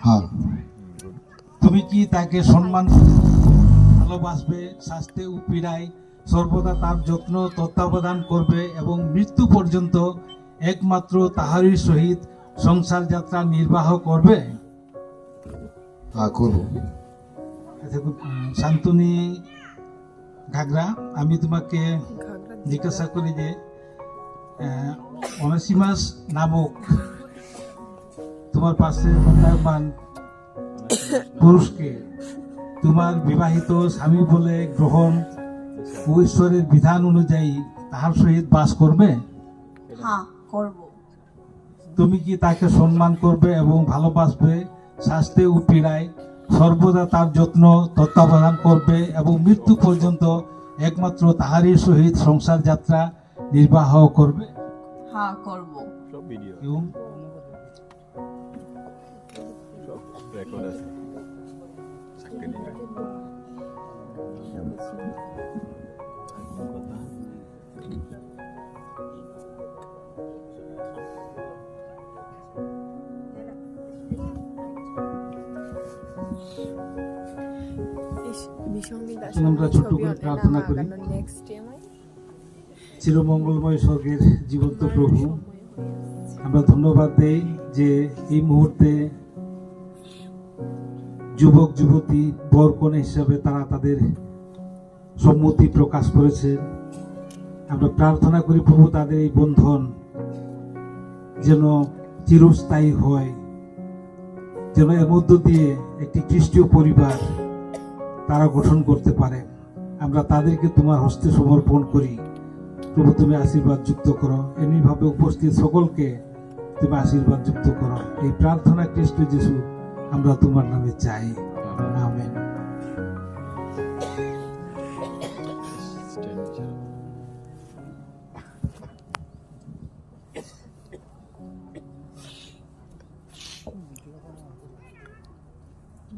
হ্যাঁ। তুমি কি তাকে সম্মান ভালোবাসবে স্বাস্থ্যে পীড়ায় সর্বদা তার যত্ন তত্ত্বাবধান করবে এবং মৃত্যু পর্যন্ত একমাত্র তাহারই সহিত সংসার যাত্রা নির্বাহ করবে? হ্যাঁ করব। আচ্ছা, শান্তনী ঘাগরা আমি তোমাকে জিজ্ঞাসা করি যে অনাসিমাস নামক তোমার পাশে মূল্যবান পুরুষকে তোমার বিবাহিত স্বামী বলে গ্রহণ ও ঈশ্বরের বিধান অনুযায়ী তাহার সহিত বাস করবে? হ্যাঁ করব। তুমি কি তাকে সম্মান করবে এবং ভালোবাসবে স্বাস্থ্যে ও পীড়ায় সর্বদা তার যত্ন তত্ত্বাবধান করবে এবং মৃত্যু পর্যন্ত একমাত্র তাহারই সহিত সংসার যাত্রা নির্বাহ করবে? হ্যাঁ করব। রেকর্ড আছে। চাকরি নিয়ে কথা আমরা ছোট্ট করে প্রার্থনা করি। চিরমঙ্গলময় স্বর্গের জীবন্ত প্রভু। আমরা ধন্যবাদ দেই যে এই মুহূর্তে যুবক, যুবতী বরকনে হিসাবে তারা তাদের সম্মতি প্রকাশ করেছে। আমরা প্রার্থনা করি, প্রভু, তাদের এই বন্ধন যেন চিরস্থায়ী হয়, যেন এর মধ্য দিয়ে একটি খ্রিস্টীয় পরিবার তারা গঠন করতে পারে। আমরা তাদেরকে তোমার হস্তে সমর্পণ করি। প্রভু, তুমি আশীর্বাদ যুক্ত করো। এমনিভাবে উপস্থিত সকলকে তুমি আশীর্বাদ যুক্ত করো। এই প্রার্থনা খ্রিস্ট যিশু আমরা তোমার নামে চাই আমেন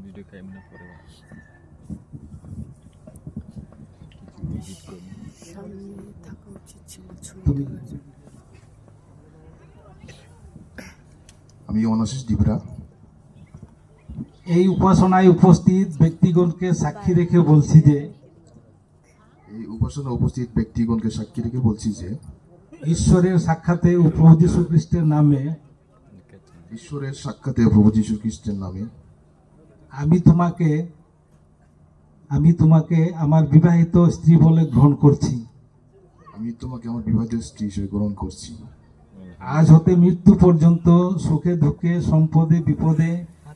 ভিডিও কেমন পরে কিছু এডিট করব তুমি আমি অনাশিস দিবরা এই উপাসনায় উপস্থিত ব্যক্তিগণকে সাক্ষী রেখে বলছি যে এই উপাসনা উপস্থিত ব্যক্তিগণকে সাক্ষী রেখে বলছি যে ঈশ্বরের সাক্ষাতে প্রভু যীশু খ্রিস্টের নামে ঈশ্বরের সাক্ষাতে প্রভু যীশু খ্রিস্টের নামে আমি তোমাকে আমি তোমাকে আমার বিবাহিত স্ত্রী বলে গ্রহণ করছি। আমি তোমাকে আমার বিবাহিত স্ত্রী হিসেবে গ্রহণ করছি। আজ হতে মৃত্যু পর্যন্ত সুখে দুঃখে সম্পদে বিপদে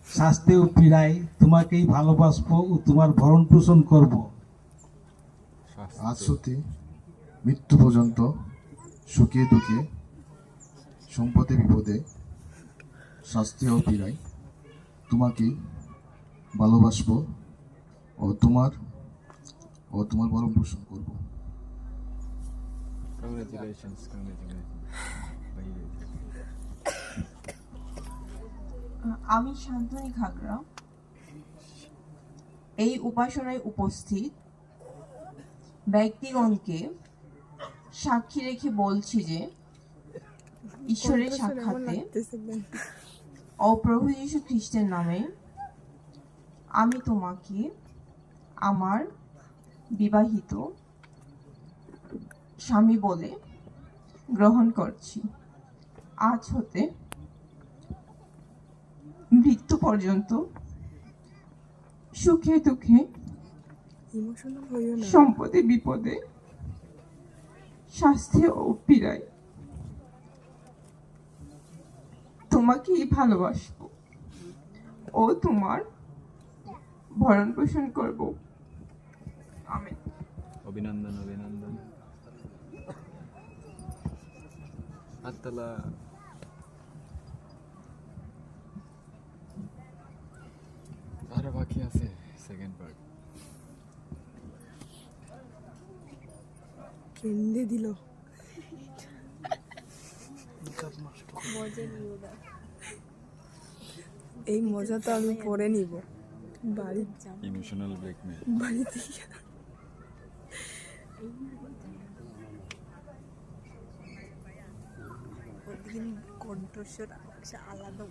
স্বাস্থ্যে ও পীড়ায় তোমাকেই ভালোবাসবো ও তোমার ভরণ পোষণ করব। আজ হতে মৃত্যু পর্যন্ত সুখে দুঃখে সম্পদে বিপদে স্বাস্থ্য ও পীড়ায় তোমাকেই ভালোবাসবো ও তোমার ও তোমার ভরণ পোষণ করব। কংগ্রেচুলেশনস কংগ্রেচুলেশন আমি শান্তনী ঘাগরা এই উপাসনায় উপস্থিত। ব্যক্তিগণকে সাক্ষী রেখে বলছি যে ঈশ্বরের সাক্ষাতে ও প্রভু যীশু খ্রিস্টের নামে আমি তোমাকে আমার বিবাহিত স্বামী বলে গ্রহণ করছি। আজ হতে মৃত্যু পর্যন্ত সুখে দুঃখে সম্পদে বিপদে স্বাস্থ্যে ও পীড়ায়। তোমাকেই ভালোবাসবো ও তোমার ভরণ পোষণ করব। আমেন। অভিনন্দন অভিনন্দন। আছে। সেকেন্ড পার্ট কেন্দে দিল। এই মজা তো আমি পরে নিব। বাড়ি ইমোশনাল ব্ল্যাকমেল বাড়িতে গিয়ে। কণ্ঠস্বর আলাদা